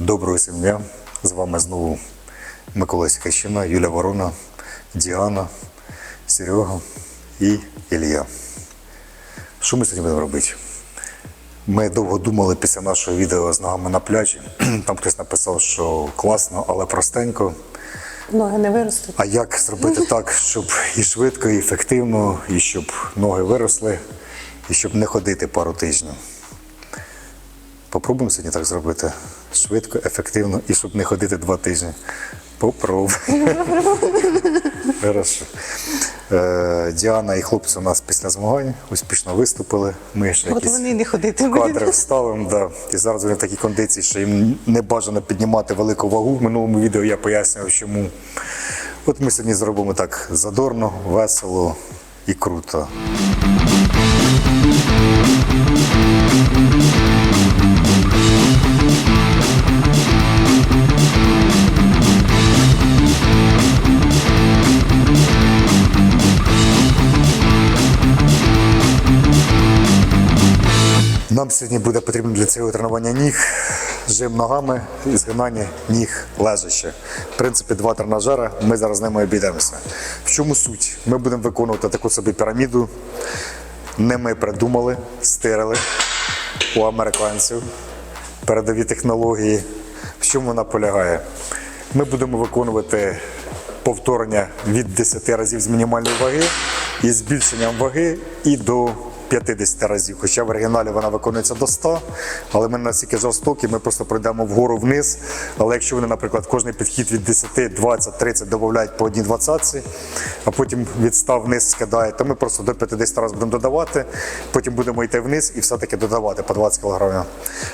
Доброго всім дня. З вами знову Микола Сікащина, Юля Ворона, Діана, Серега і Ілля. Що ми сьогодні будемо робити? Ми довго думали після нашого відео з ногами на пляжі. Там хтось написав, що класно, але простенько. Ноги не виростуть. А як зробити так, щоб і швидко, і ефективно, і щоб ноги виросли, і щоб не ходити пару тижнів? Попробуємо сьогодні так зробити. Швидко, ефективно і щоб не ходити два тижні. Хорошо. Е, Діана і хлопці у нас після змагань успішно виступили. Ми ще От якісь вони не ходитимуть. кадри вставимо. Да. І зараз вони в такій кондиції, що їм не бажано піднімати велику вагу. В минулому відео я пояснював, чому. От ми сьогодні зробимо так задорно, весело і круто. Сьогодні буде потрібно для цього тренування ніг, жим ногами і згинання ніг лежачи. В принципі, два тренажери, ми зараз ними обійдемося. В чому суть? Ми будемо виконувати таку собі піраміду. Не ми придумали, стирили у американців передові технології. В чому вона полягає? Ми будемо виконувати повторення від 10 разів з мінімальної ваги і збільшенням ваги і до 50 разів. Хоча в оригіналі вона виконується до 100, але ми настільки жорстокі, ми просто пройдемо вгору вниз. Але якщо вони, наприклад, кожний підхід від 10, 20, 30 додають по одній 20, а потім від 100 вниз скидають, то ми просто до 50 разів будемо додавати, потім будемо йти вниз і все-таки додавати по 20 кг.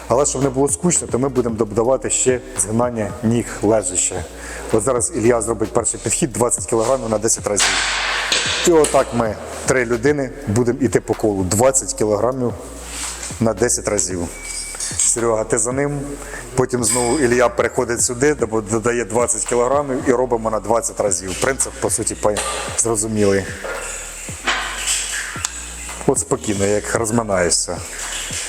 Але щоб не було скучно, то ми будемо додавати ще згинання ніг лежачи. От зараз Ілля зробить перший підхід 20 кг на 10 разів. І отак ми, три людини, будемо йти по колу 20 кілограмів на 10 разів. Серега, ти за ним. Потім знову Ілля переходить сюди, додає 20 кілограмів і робимо на 20 разів. Принцип, по суті, зрозумілий. От спокійно, як розминаєшся.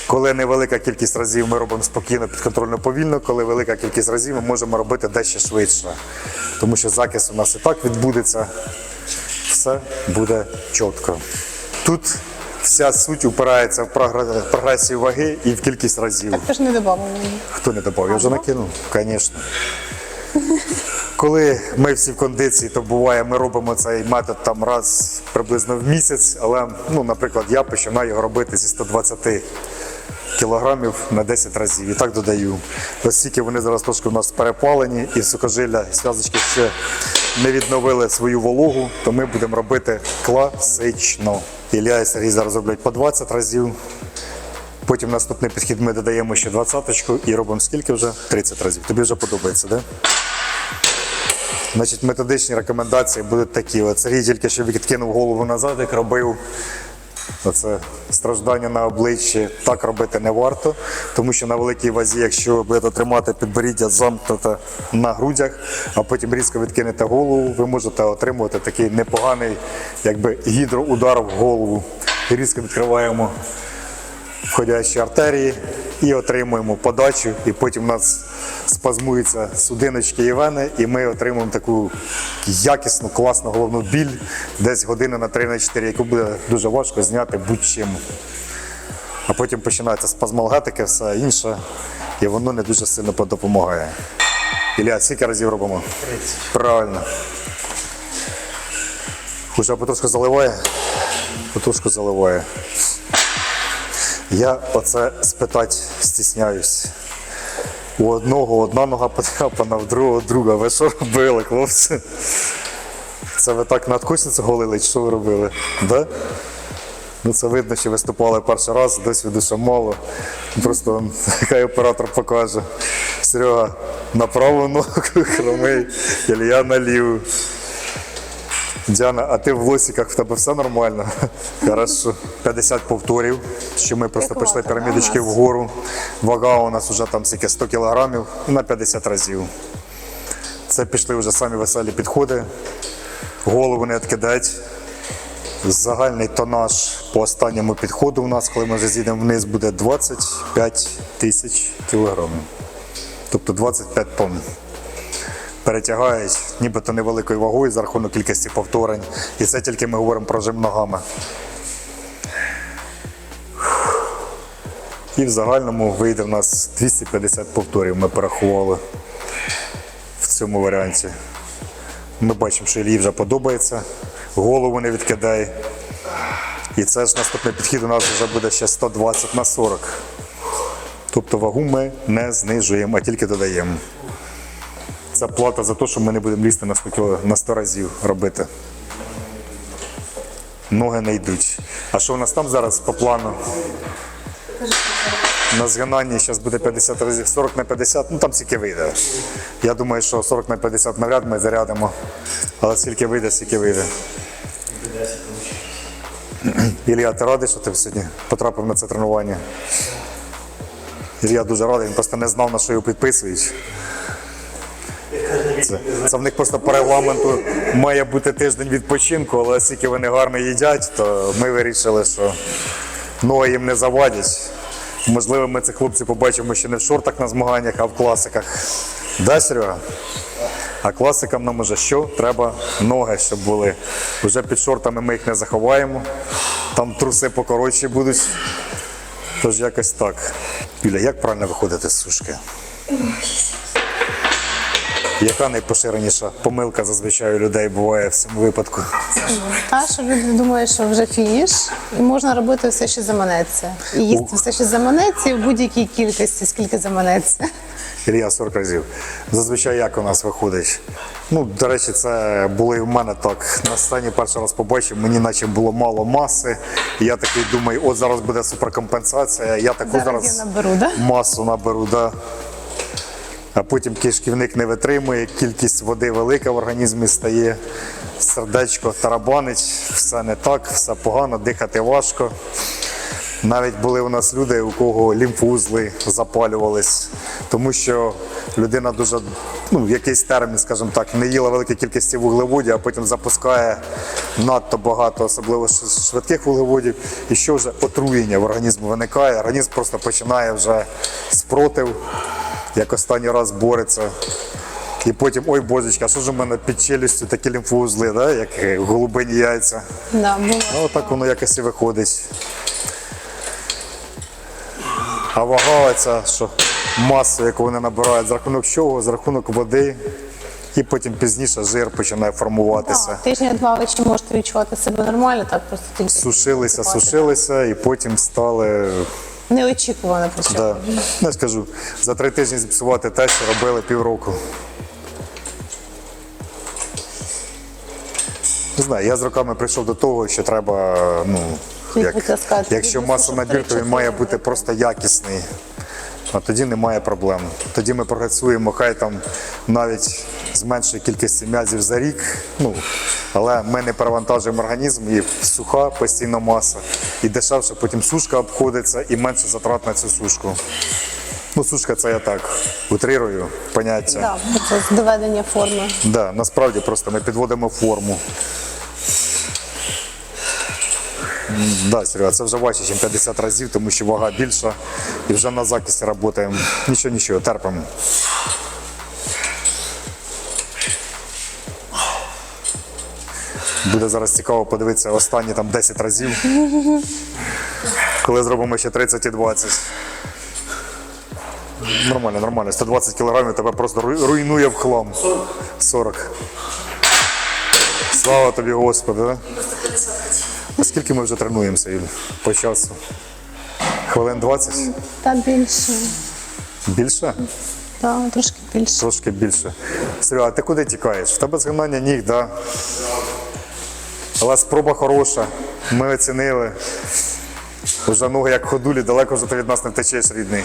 Коли невелика кількість разів ми робимо спокійно, підконтрольно повільно, коли велика кількість разів ми можемо робити дещо швидше. Тому що закис у нас і так відбудеться все буде чітко. Тут вся суть упирається в прогре- прогресію ваги і в кількість разів. Ти ж не додавав. Хто не додав? Я вже накинув? Звісно. Коли ми всі в кондиції, то буває, ми робимо цей метод там раз приблизно в місяць, але, ну, наприклад, я починаю його робити зі 120 кілограмів на 10 разів. І так додаю. Оскільки вони зараз трошки у нас перепалені і сухожилля, зв'язочки ще не відновили свою вологу, то ми будемо робити класично. Ілля і Сергій зараз роблять по 20 разів. Потім наступний підхід ми додаємо ще 20-ку і робимо скільки вже? 30 разів. Тобі вже подобається, так? Да? Значить, методичні рекомендації будуть такі. От Сергій тільки що відкинув голову назад, як робив. Оце страждання на обличчі так робити не варто, тому що на великій вазі, якщо ви будете тримати підборіддя замкнуте на грудях, а потім різко відкинете голову, ви можете отримувати такий непоганий якби гідроудар в голову. Різко відкриваємо входящі артерії і отримуємо подачу, і потім у нас спазмуються судиночки і вени, і ми отримуємо таку якісну, класну головну біль десь години на 3 на 4, яку буде дуже важко зняти будь-чим. А потім починається спазмалгетики, все інше, і воно не дуже сильно допомагає. Ілля, скільки разів робимо? 30. Правильно. Уже потрошку заливає? Потрошку заливає. Я оце спитати стісняюсь. У одного одна нога потрапана, в другого друга. Ви що робили, хлопці? Це ви так надкусницю голили, чи що ви робили? Да? Ну це видно, що виступали перший раз, досвіду ще мало. Просто хай оператор покаже. Серега на праву ногу хромий, Ілля на ліву. Діана, а ти в лосиках в тебе все нормально? Хорошо. 50 повторів, що ми просто Як пішли пірамідочки вгору. Вага у нас вже там скільки 100 кілограмів на 50 разів. Це пішли вже самі веселі підходи. Голову не відкидать. Загальний тонаж по останньому підходу у нас, коли ми вже зійдемо вниз, буде 25 тисяч кілограмів. Тобто 25 тонн. Перетягають нібито невеликою вагою за рахунок кількості повторень. І це тільки ми говоримо про жим ногами. І в загальному вийде в нас 250 повторів. Ми порахували в цьому варіанті. Ми бачимо, що Ілії вже подобається, голову не відкидає. І це ж наступний підхід у нас вже буде ще 120 на 40. Тобто вагу ми не знижуємо, а тільки додаємо. Це плата за те, що ми не будемо лізти на 100, кіло- на 100 разів робити. Ноги не йдуть. А що у нас там зараз по плану? На згинанні зараз буде 50 разів, 40 на 50, ну там скільки вийде. Я думаю, що 40 на 50 навряд ми зарядимо, але скільки вийде, скільки вийде. Ілля, ти радий, що ти сьогодні потрапив на це тренування? Ілля дуже радий, він просто не знав, на що його підписують. Це, це в них просто по регламенту має бути тиждень відпочинку, але оскільки вони гарно їдять, то ми вирішили, що ноги їм не завадять. Можливо, ми цих хлопців побачимо ще не в шортах на змаганнях, а в класиках. Да, Серега? А класикам нам уже що? Треба ноги, щоб були. Вже під шортами ми їх не заховаємо. Там труси покоротші будуть. Тож якось так. Юля, як правильно виходити з сушки? Яка найпоширеніша помилка зазвичай у людей буває в цьому випадку? Та, що люди думають, що вже фініш, і можна робити все, що заманеться. І їсти все, що заманеться, і в будь-якій кількості, скільки заманеться. Ілля 40 разів. Зазвичай як у нас виходить? Ну, до речі, це було і в мене так. На сцені перший раз побачив, мені наче було мало маси. Я такий думаю, от зараз буде суперкомпенсація. Я таку Зараз зараз, я наберу, да? масу наберу, да. А потім кишківник не витримує, кількість води велика в організмі стає, сердечко тарабанить, все не так, все погано, дихати важко. Навіть були у нас люди, у кого лімфузли запалювались, тому що людина дуже, ну, в якийсь термін, скажімо так, не їла великої кількості вуглеводів, а потім запускає надто багато, особливо швидких вуглеводів, і що вже отруєння в організму виникає, організм просто починає вже спротив, як останній раз бореться. І потім, ой божечка, а що ж у мене під челюстю такі лімфоузли, да? як голубині яйця. Да, було. Ну, отак воно якось і виходить. А вага ця, що масу, яку вони набирають, за рахунок чого? За рахунок води. І потім пізніше жир починає формуватися. Тижня два ви ще можете відчувати себе нормально, так просто тільки Сушилися, сушилися і потім стали. Неочікувано причому. Да. Я скажу, за три тижні зіпсувати те, що робили півроку. Не знаю, я з роками прийшов до того, що треба, ну, Як як, якщо Від маса набір, то він має бути просто якісний. А тоді немає проблем. Тоді ми прогресуємо, хай там навіть з меншою кількістю м'язів за рік. Ну, але ми не перевантажуємо організм і суха постійно маса. І дешевше потім сушка обходиться і менше затрат на цю сушку. Ну, сушка це я так утрирую поняття. Да, це доведення форми. Да, насправді просто ми підводимо форму. Да, Серега, це вже важче, ніж 50 разів, тому що вага більша і вже на закисі працюємо. Нічого, нічого, терпимо. Буде зараз цікаво подивитися останні там 10 разів. Коли зробимо ще 30 і 20. Нормально, нормально. 120 кілограмів тебе просто руйнує в хлам. 40. Слава тобі, Господи. Да? А скільки ми вже тренуємося, Юль, по часу? Хвилин 20? Та більше. Більше? Та, трошки більше. Трошки більше. Серега, а ти куди тікаєш? В тебе згинання ніг, да? Але спроба хороша. Ми оцінили. Вже ноги як ходулі, далеко вже ти від нас не втечеш, рідний.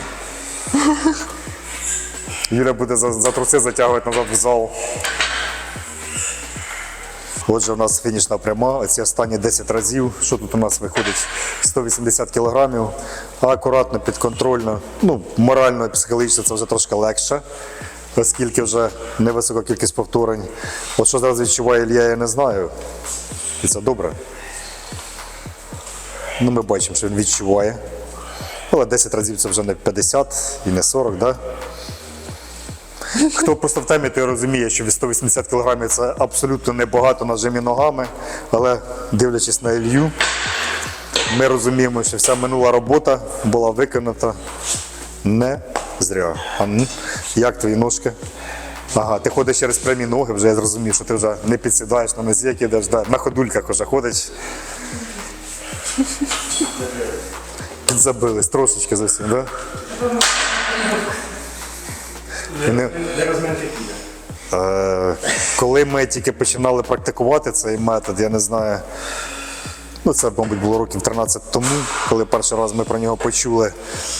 Юля буде за, за труси затягувати назад в зал. Отже, у нас фінішна пряма, оці останні 10 разів. Що тут у нас виходить? 180 кілограмів. Акуратно, підконтрольно. Ну, морально і психологічно це вже трошки легше, оскільки вже невисока кількість повторень. От що зараз відчуває Ілля, я не знаю. Це добре. Ну, ми бачимо, що він відчуває. Але 10 разів це вже не 50 і не 40, да? Хто просто в темі, той розуміє, що від 180 кг це абсолютно небагато на жимі ногами, але дивлячись на Ілью, ми розуміємо, що вся минула робота була виконана не зря. А ну, як твої ножки? Ага, ти ходиш через прямі ноги, вже я зрозумів, що ти вже не підсідаєш на нозі, як ідеш, да, на ходульках вже ходиш. Підзабились трошечки зовсім, так? Да? Не, Е, коли ми тільки починали практикувати цей метод, я не знаю, ну це, мабуть, було років 13 тому, коли перший раз ми про нього почули,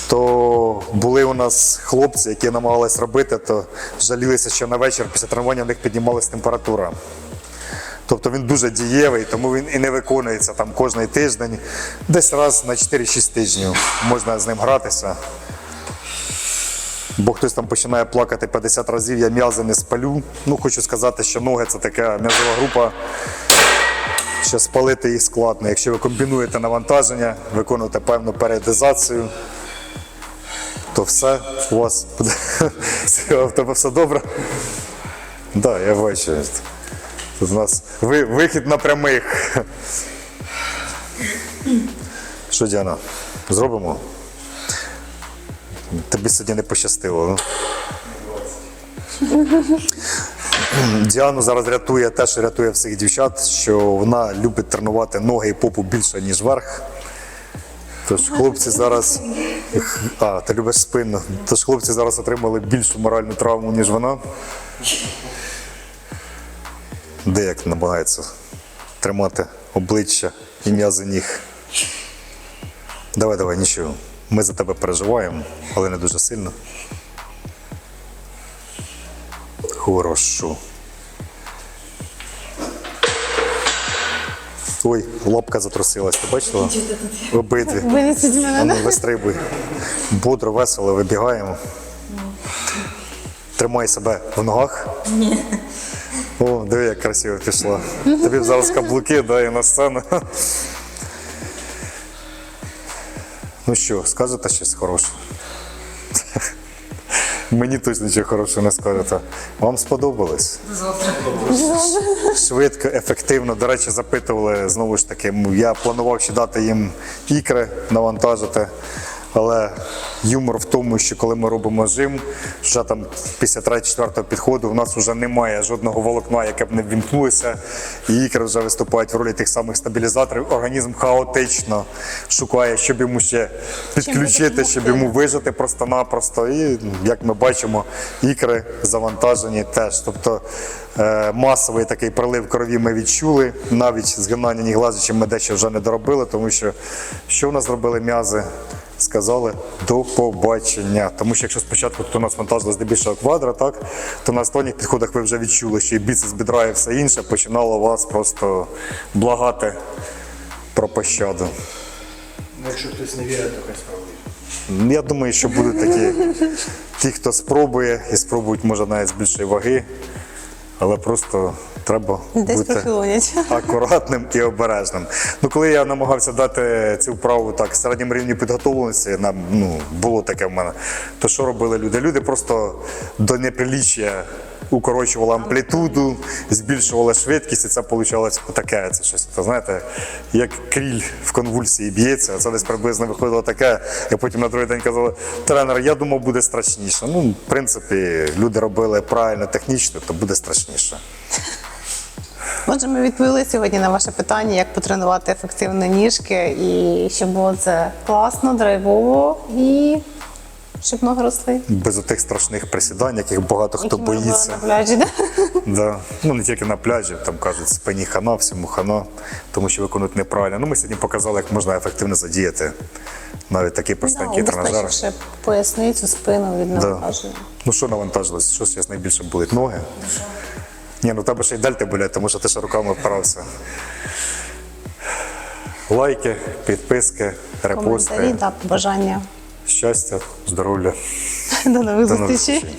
то були у нас хлопці, які намагались робити, то жалілися, що на вечір після тренування в них піднімалась температура. Тобто він дуже дієвий, тому він і не виконується там кожний тиждень. Десь раз на 4-6 тижнів можна з ним гратися. Бо хтось там починає плакати 50 разів, я м'язи не спалю. Ну, хочу сказати, що ноги це така м'язова група, що спалити їх складно. Якщо ви комбінуєте навантаження, виконуєте певну періодизацію, то все у вас буде. В тебе все добре. Так, да, я бачу. Тут у нас ви- вихід на прямих. Що, Діана, зробимо? Тобі сьогодні не пощастило. Ну? Діану зараз рятує те, що рятує всіх дівчат, що вона любить тренувати ноги і попу більше, ніж верх. Тож хлопці зараз. А, ти любиш спину. Тож хлопці зараз отримали більшу моральну травму, ніж вона. Деяк намагається тримати обличчя і м'язи ніг. Давай, давай, нічого. Ми за тебе переживаємо, але не дуже сильно. Хорошо. Ой, лапка затрусилась, ти бачила? Обидві. Винесіть мене. А ну, вистрибуй. Бодро, весело вибігаємо. Тримай себе в ногах. Ні. О, диви, як красиво пішла. Тобі б зараз каблуки, да, і на сцену. Ну що, скажете щось хороше? Мені точно нічого хорошого не скажете. Вам сподобалось? Швидко, ефективно. До речі, запитували знову ж таки. Я планував ще дати їм ікри навантажити. Але юмор в тому, що коли ми робимо жим, вже там після 3-4 підходу в нас вже немає жодного волокна, яке б не ввімкнулося, і ікри вже виступають в ролі тих самих стабілізаторів. Організм хаотично шукає, щоб йому ще підключити, щоб йому вижити просто-напросто. І як ми бачимо, ікри завантажені теж. Тобто е, масовий такий прилив крові ми відчули. Навіть згинання ніг лазячим ми дещо вже не доробили, тому що що в нас зробили м'язи? Сказали до побачення. Тому що якщо спочатку тут у нас вантажили здебільшого квадра, так то на останніх підходах ви вже відчули, що і біцепс бідра і все інше починало вас просто благати про пощаду. Ну, якщо хтось не вірить, то хай спробує. Я думаю, що будуть такі ті, хто спробує і спробують, може, навіть з більшої ваги, але просто треба Десь бути пофілонять. акуратним і обережним. Ну, коли я намагався дати цю вправу так середньому рівні підготовленості, на, ну, було таке в мене, то що робили люди? Люди просто до неприліччя укорочували амплітуду, збільшували швидкість, і це вийшло таке. Це щось, то, знаєте, як кріль в конвульсії б'ється, це десь приблизно виходило таке. І потім на другий день казали, тренер, я думав, буде страшніше. Ну, в принципі, люди робили правильно, технічно, то буде страшніше. Отже, ми відповіли сьогодні на ваше питання, як потренувати ефективно ніжки, і щоб було це класно, драйвово і щоб ноги росли. Без отих страшних присідань, яких багато хто які ми робили боїться. на пляжі. Да? Да. Ну не тільки на пляжі, там кажуть, спині хана, всьому хана, тому що виконують неправильно. Ну, ми сьогодні показали, як можна ефективно задіяти навіть такі простенькі тренажери. убезпечивши поясницю, спину від навантаження. Ну що навантажилось? Що зараз найбільше болить? Ноги? Ні, ну тебе ще й дельти болять, тому що ти ще руками вправся. Лайки, підписки, Коментарі репости, та побажання. щастя, здоров'я. До нових зустрічей.